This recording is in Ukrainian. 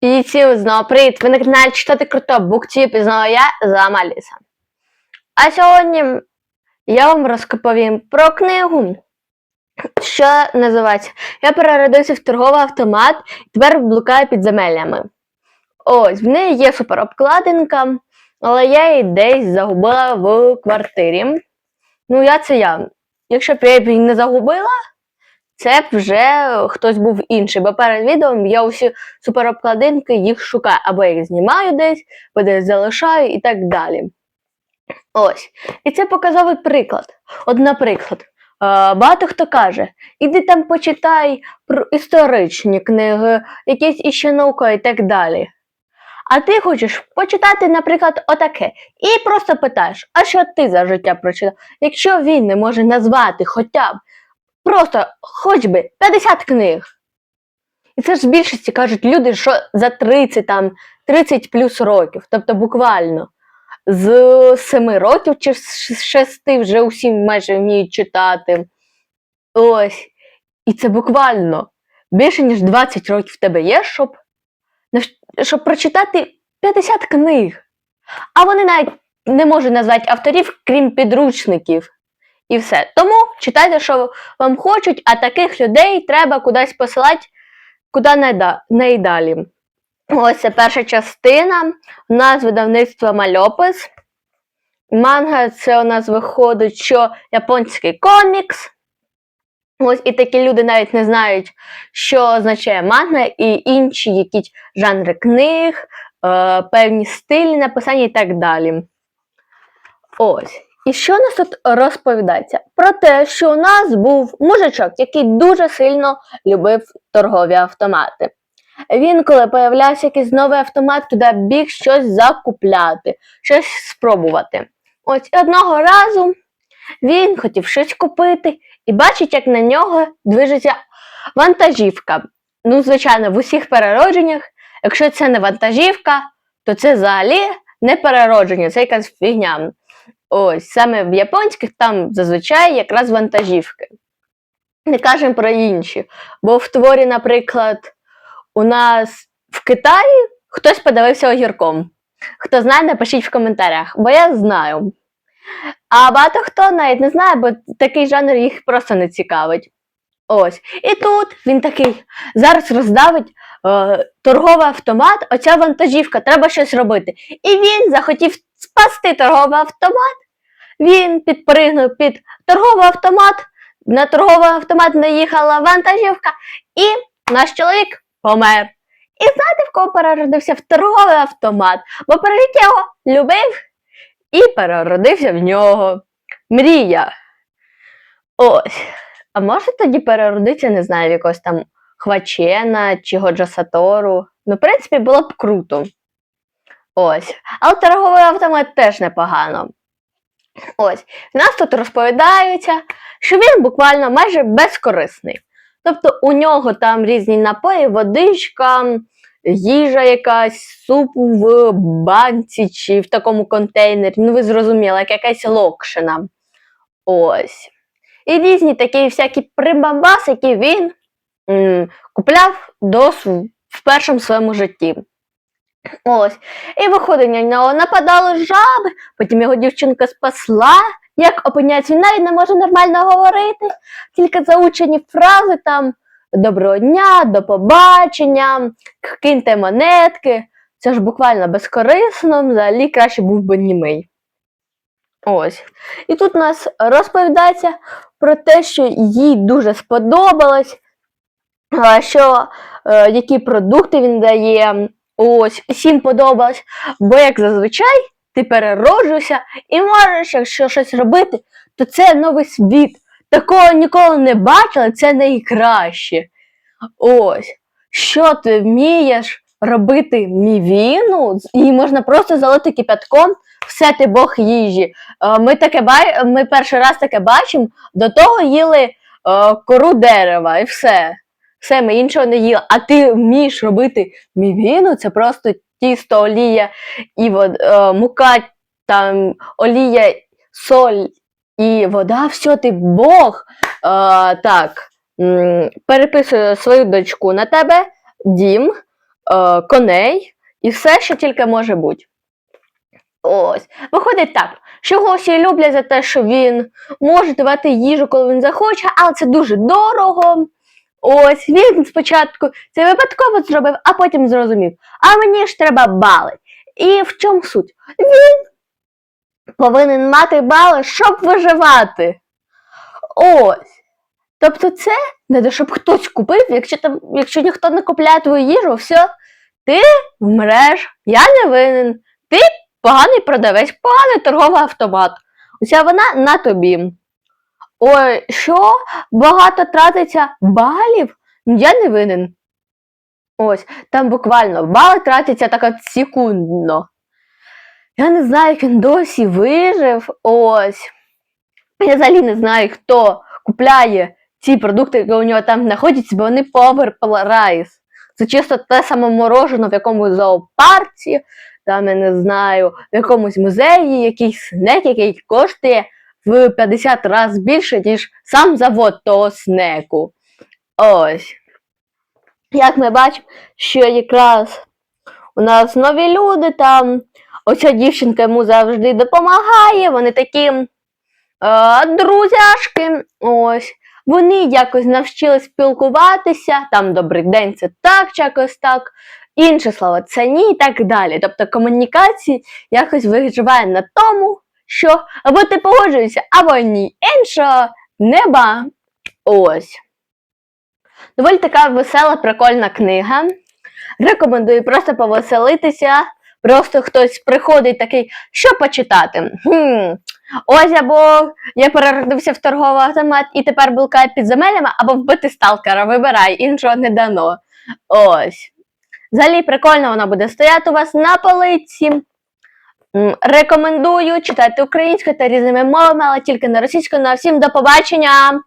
І всім знову привіт! Ви на каналі Читати Круто Буктіп і знову я Зама Аліса. А сьогодні я вам розповім про книгу, що називається Я переродився в торговий автомат і тепер блукаю підземеллями. Ось, в неї є суперобкладинка, але я її десь загубила в квартирі. Ну, я це я. Якщо б я її не загубила, це б вже хтось був інший. Бо перед відео я усі суперобкладинки їх шукаю, або їх знімаю десь, або десь залишаю і так далі. Ось. І це показовий приклад. От, наприклад, е, багато хто каже, іди там почитай про історичні книги, якісь іще наукові і так далі. А ти хочеш почитати, наприклад, отаке, і просто питаєш, а що ти за життя прочитав? Якщо він не може назвати хоча б просто хоч би 50 книг. І це ж в більшості кажуть люди, що за 30 там 30 плюс років, тобто буквально з 7 років чи з 6 вже усі майже вміють читати. Ось. І це буквально більше, ніж 20 років в тебе є, щоб, щоб прочитати 50 книг. А вони навіть не можуть назвати авторів, крім підручників. І все. Тому читайте, що вам хочуть, а таких людей треба кудись посилати, куди да, не. Ось це перша частина. У нас видавництво Мальопис. Манга це у нас виходить, що японський комікс. Ось і такі люди навіть не знають, що означає манга, і інші якісь жанри книг, е, певні стилі написання і так далі. Ось. І що нас тут розповідається? Про те, що у нас був мужичок, який дуже сильно любив торгові автомати. Він, коли появлявся якийсь новий автомат, туди біг щось закупляти, щось спробувати. Ось одного разу він хотів щось купити і бачить, як на нього движеться вантажівка. Ну, звичайно, в усіх переродженнях, якщо це не вантажівка, то це взагалі не переродження, це якась фігня. Ось саме в японських там зазвичай якраз вантажівки. Не кажемо про інші. Бо в творі, наприклад, у нас в Китаї хтось подивився огірком. Хто знає, напишіть в коментарях, бо я знаю. А багато хто навіть не знає, бо такий жанр їх просто не цікавить. Ось. І тут він такий зараз роздавить е, торговий автомат, оця вантажівка, треба щось робити. І він захотів спасти торговий автомат. Він підпригнув під торговий автомат. На торговий автомат наїхала вантажівка, і наш чоловік помер. І знаєте, в кого переродився в торговий автомат, бо пережить його любив і переродився в нього. Мрія. Ось. А може тоді переродитися, не знаю, в якогось там Хвачена чи Годжа Сатору. Ну, в принципі, було б круто. Ось. Але торговий автомат теж непогано. Ось. В нас тут розповідається, що він буквально майже безкорисний. Тобто у нього там різні напої, водичка, їжа якась, суп в банці чи в такому контейнері. Ну, ви зрозуміли, як якась локшина. Ось. І різні такі всякі прибамбаси, які він м, купляв до в першому своєму житті. Ось. І виходить, на нього нападали жаби, потім його дівчинка спасла. Як опиняється, він навіть не може нормально говорити, тільки заучені фрази там доброго дня, до побачення, киньте монетки. Це ж буквально безкорисно, взагалі краще був би німий. Ось. І тут у нас розповідається про те, що їй дуже сподобалось, що е, які продукти він дає. Ось, всім подобалось. Бо, як зазвичай, ти перероджуєшся і можеш, якщо щось робити, то це новий світ. Такого ніколи не бачила, це найкраще. Ось. Що ти вмієш робити мівіну? Її можна просто залити кипятком, все ти Бог їжі. Е, Ми, таке, ми перший раз таке бачимо, до того їли е, кору дерева і все. Все, ми іншого не їли. А ти вмієш робити мівіну, це просто тісто, олія і вод, е, мука, там, олія, соль і вода, все, ти Бог. Е, так, переписую свою дочку на тебе, дім, е, коней і все, що тільки може бути. Ось. Виходить так, що всі люблять за те, що він може давати їжу, коли він захоче, але це дуже дорого. Ось він спочатку це випадково зробив, а потім зрозумів. А мені ж треба бали. І в чому суть? Він повинен мати бали, щоб виживати. Ось. Тобто це не те, щоб хтось купив, якщо там, якщо ніхто не купляє твою їжу, все, ти вмреш, я не винен, ти поганий продавець, поганий торговий автомат. Уся вона на тобі. Ой, що? Багато тратиться балів? Я не винен. Ось, там буквально бали тратяться так от секундно. Я не знаю, як він досі вижив. Ось. Я взагалі не знаю, хто купляє ці продукти, які у нього там знаходяться, бо вони overpriced. Це чисто те саме морожено в якомусь зоопарці, там, я не знаю, в якомусь музеї, якийсь снек, який коштує в 50 разів більше, ніж сам завод того снеку. Ось. Як ми бачимо, що якраз у нас нові люди там, оця дівчинка йому завжди допомагає, вони такі е, друзяшки. Ось. Вони якось навчились спілкуватися, там добрий день, це так, чи якось так, інше слово, це ні і так далі. Тобто комунікації якось виживає на тому, що або ти погоджуєшся, або ні. Іншого неба. Ось. Доволі така весела, прикольна книга. Рекомендую просто повеселитися. Просто хтось приходить такий, що почитати? Хм. Ось або я переродився в торговий автомат і тепер блукаю під земелями, або вбити сталкера. Вибирай, іншого не дано. Ось. Взагалі прикольно вона буде стояти у вас на полиці. Рекомендую читати українською та різними мовами, але тільки не російською. На всім до побачення!